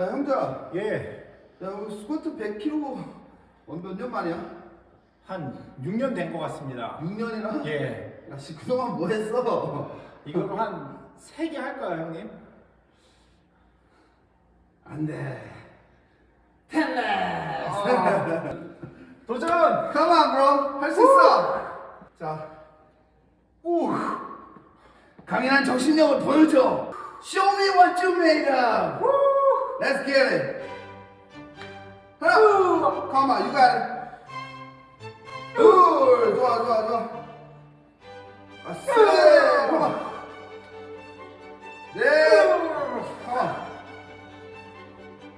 야 형자 예, 야 우리 스쿼트 100kg 몇년 만이야? 한 6년 된 것 같습니다. 6년이나? 예, 야 씨 그동안 뭐 했어? 이걸로 한 3개 할까요, 형님? 안돼 텐레스 도전! Come on bro 할수 있어 자 우. 강인한 정신력을 보여줘 Show me what you made of Let's get it 하나 Come on you got it 둘 좋아 좋아 좋아 아세 Come on 넷 Come on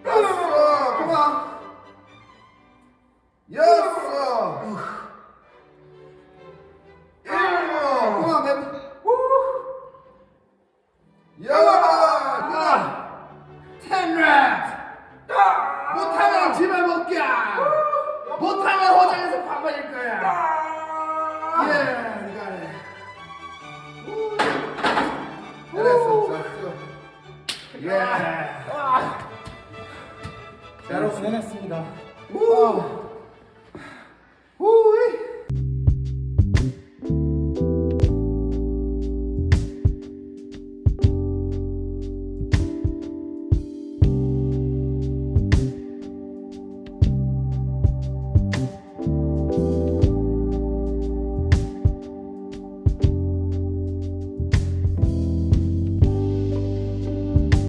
다섯 Come on 여섯 일곱 그만 매 여 못 가. 못하면 호장에서 파버릴 거야. 예 니가 해 잘했어 잘했어. 예. 여러분 해냈습니다. 우.